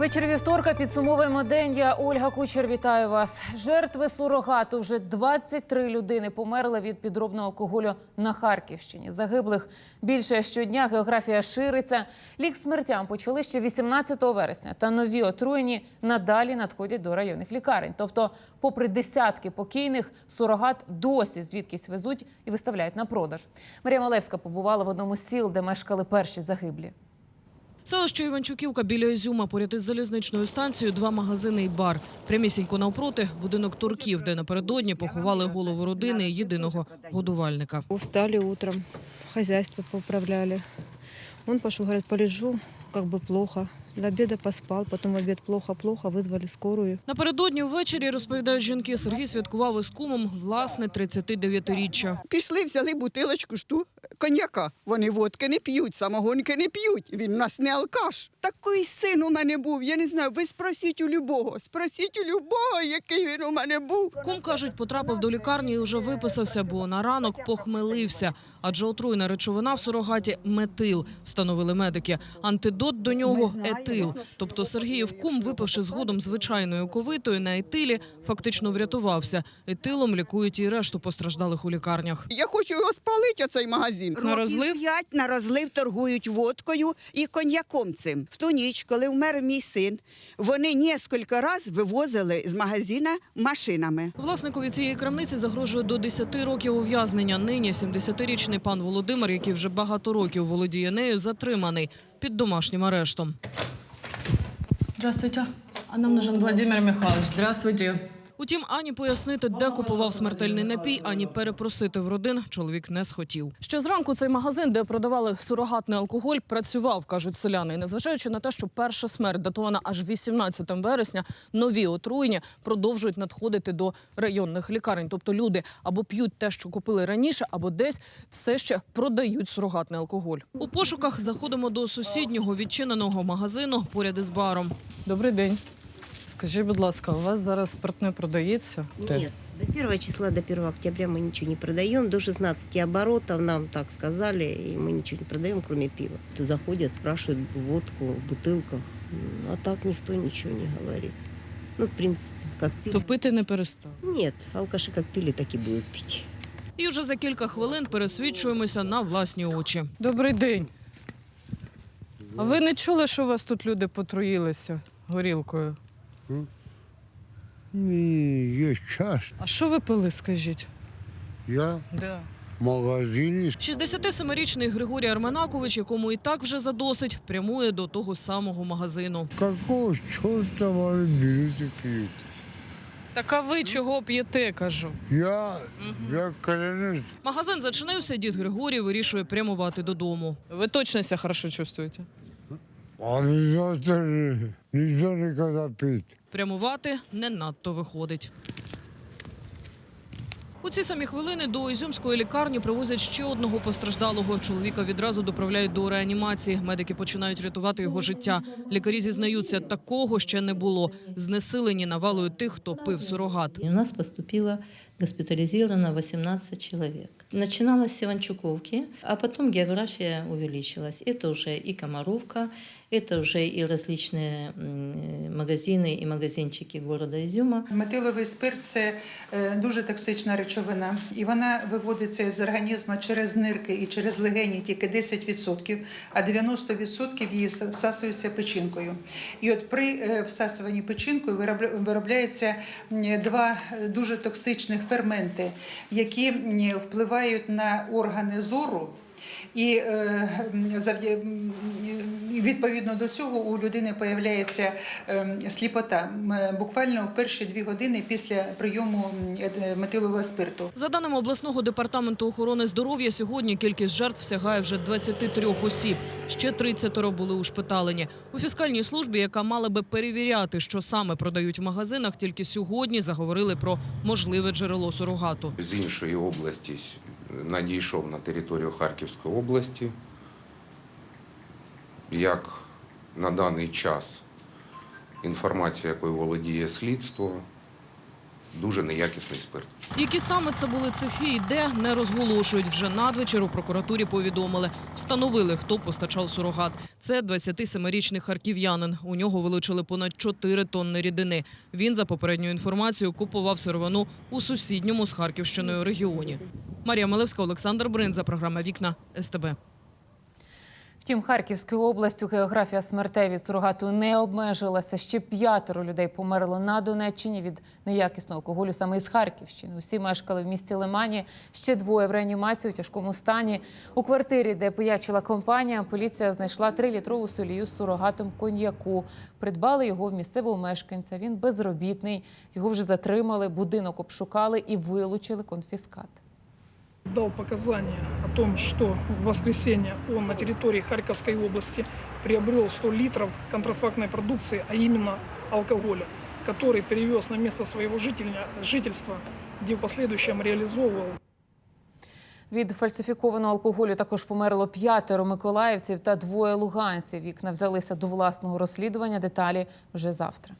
Вечір вівторка підсумовуємо день. Я Ольга Кучер. Вітаю вас. Жертви сурогату вже 23 людини померли від підробного алкоголю на Харківщині. Загиблих більше щодня. Географія шириться. Лік смертям почали ще 18 вересня. Та нові отруєні надалі надходять до районних лікарень. Тобто, попри десятки покійних, сурогат досі звідкись везуть і виставляють на продаж. Марія Малевська побувала в одному з сіл, де мешкали перші загиблі. Селище Іванчуківка біля Ізюма, поряд із залізничною станцією, два магазини і бар. Прямісінько навпроти – будинок турків, де напередодні поховали голову родини єдиного годувальника. Встали утром, хазяйство поправляли. Он пошел, говорит, полежу, как бы плохо. До обеда поспал, потом в обед плохо-плохо, вызвали скорую. Напередодні ввечері, розповідають жінки, Сергій святкував із кумом власне 39-річчя. Пішли, взяли бутилочку шту коньяка. Вони водки не п'ють, самогонки не п'ють. Він у нас не алкаш. Такий син у мене був. Я не знаю. Ви спросіть у любого. Спросіть у любого, який він у мене був. Кум, кажуть, потрапив до лікарні і вже виписався, бо на ранок похмелився. Адже отруйна речовина в сурогаті – метил, встановили медики. Антидот до нього – етил. Тобто Сергіїв кум, випивши згодом звичайною ковитою на етилі, фактично врятувався. Етилом лікують і решту постраждалих у лікарнях. Я хочу його спалити, оцей магазин. На розлив? П'ять на розлив торгують водкою і коньяком цим. В ту ніч, коли вмер мій син, вони кілька разів вивозили з магазина машинами. Власникові цієї крамниці загрожує до 10 років ув'язнення. Нині 70-річний пан Володимир, який вже багато років володіє нею, затриманий під домашнім арештом. Здравствуйте. А нам нужен Владимир Михайлович. Здравствуйте. Утім, ані пояснити, де купував смертельний напій, ані перепросити в родин чоловік не схотів. Ще зранку цей магазин, де продавали сурогатний алкоголь, працював, кажуть селяни. І незважаючи на те, що перша смерть датована аж 18 вересня, нові отруєння продовжують надходити до районних лікарень. Тобто люди або п'ють те, що купили раніше, або десь все ще продають сурогатний алкоголь. У пошуках заходимо до сусіднього відчиненого магазину поряд із баром. Добрий день. Скажіть, будь ласка, у вас зараз спиртне продається? Нет, до 1 числа, до 1 октября мы ничего не продаем. До 16 оборотов нам так сказали, и мы ничего не продаем, кроме пива. Тут заходят, спрашивают водку в бутылках. М, А так никто ничего не говорит. Ну, в принципе, как пили. То пити не перестав. Нет, алкаши как пили, так и будут пить. І вже за кілька хвилин пересвідчуємося на власні очі. Добрий день. А ви не чули, що у вас тут люди потруїлися горілкою? Ні, є час. А що ви пили, скажіть? Я Да. в магазині 67-річний Григорій Арменакович, якому і так вже задосить, прямує до того самого магазину. какого чорта вони беруть п'ють? Так а ви чого п'єте, кажу? Я, я корінець. Магазин зачинився, дід Григорій вирішує прямувати додому. Ви точно себе хорошо чувствуєте? А завтра ніхто не коли пити. Прямувати не надто виходить. У ці самі хвилини до Ізюмської лікарні привозять ще одного постраждалого. Чоловіка відразу доправляють до реанімації. Медики починають рятувати його життя. Лікарі зізнаються, такого ще не було. Знесилені навалою тих, хто пив сурогат. У нас поступило госпитализировано 18 человек. Начиналось с Иванчуковки, а потом география увеличилась. Это уже и Комаровка, это уже и различные м, магазины и магазинчики города Изюма. Метиловий спирт це е, дуже токсична речовина, і вона виводиться з організму через нирки і через легені тільки 10%, а 90% її вса- всасується печінкою. І от при е, всасуванні печінкою виробля- виробляється м, два е, дуже токсичних ферменти, які м, впливають на органи зору. І е, і відповідно до цього у людини появляється е, сліпота м, буквально в перші дві години після прийому е, метилового спирту. За даними обласного департаменту охорони здоров'я, сьогодні кількість жертв сягає вже 23 осіб. Ще 30 були ушпиталені. У фіскальній службі, яка мала би перевіряти, що саме продають в магазинах, тільки сьогодні заговорили про можливе джерело сурогату. з іншої області надійшов на територію Харківської області. Як на даний час інформація, якою володіє слідство, дуже неякісний спирт. Які саме це були цехи і де не розголошують. Вже надвечір у прокуратурі повідомили. Встановили, хто постачав сурогат. Це 27-річний харків'янин. У нього вилучили понад 4 тонни рідини. Він, за попередньою інформацією, купував сировину у сусідньому з Харківщиною регіоні. Марія Малевська, Олександр Бринза. Програма «Вікна» СТБ. Втім, Харківською областю географія смертей від сурогату не обмежилася. Ще п'ятеро людей померло на Донеччині від неякісного алкоголю саме із Харківщини. Усі мешкали в місті Лимані. Ще двоє в реанімації у тяжкому стані. У квартирі, де пиячила компанія, поліція знайшла трилітрову солію з сурогатом коньяку. Придбали його в місцевого мешканця. Він безробітний. Його вже затримали, будинок обшукали і вилучили конфіскат. Дал показания о том, что в воскресенье он на территории Харьковской области приобрел 100 литров контрафактной продукции, а именно алкоголя, который перевез на место своего жительства, где в последующем реализовывал Від фальсифікованого алкоголю також померло п'ятеро миколаївців та двоє луганців. Вікна взялися до власного розслідування. Деталі вже завтра.